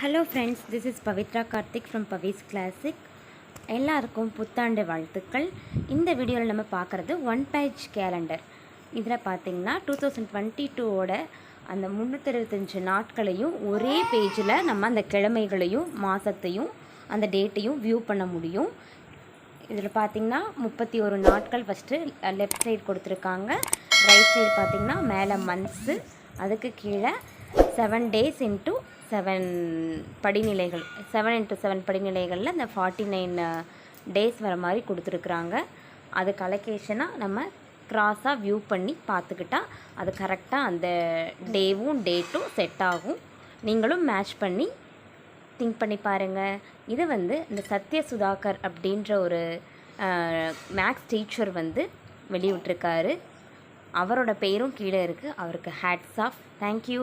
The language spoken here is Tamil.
Hello friends this is Pavithra Karthik from Pavis classic எல்லாருக்கும் புத்தாண்டு வாழ்த்துக்கள். இந்த வீடியோவில் நம்ம பார்க்குறது ஒன் பேஜ் கேலண்டர் இதில் பார்த்தீங்கன்னா டூ தௌசண்ட் டுவெண்ட்டி டூவோட அந்த முந்நூற்றஞ்சு நாட்களையும் ஒரே பேஜில் நம்ம அந்த கிழமைகளையும் மாதத்தையும் அந்த டேட்டையும் வியூ பண்ண முடியும். இதில் பார்த்தீங்கன்னா முப்பத்தி ஒரு நாட்கள் ஃபஸ்ட்டு லெஃப்ட் சைடு கொடுத்துருக்காங்க. ரைட் சைடு பார்த்தீங்கன்னா மேலே மந்த்ஸு அதுக்கு கீழே செவன் டேஸ் இன்ட்டு செவன் படிநிலைகள் செவன் இன்ட்டு செவன் படிநிலைகளில் இந்த ஃபார்ட்டி நைன் டேஸ் வர மாதிரி கொடுத்துருக்குறாங்க. அது கலெக்கேஷனாக நம்ம க்ராஸாக வியூ பண்ணி பார்த்துக்கிட்டா அது கரெக்டாக அந்த டேவும் டேட்டும் செட் ஆகும். நீங்களும் மேட்ச் பண்ணி திங்க் பண்ணி பாருங்கள் இது வந்து இந்த சத்ய சுதாகர் அப்படின்ற ஒரு uh, மேக்ஸ் டீச்சர் வந்து வெளியிட்டிருக்காரு. அவரோட பேரும் கீழே இருக்குது அவருக்கு ஹேட்ஸ் ஆஃப் தேங்க்யூ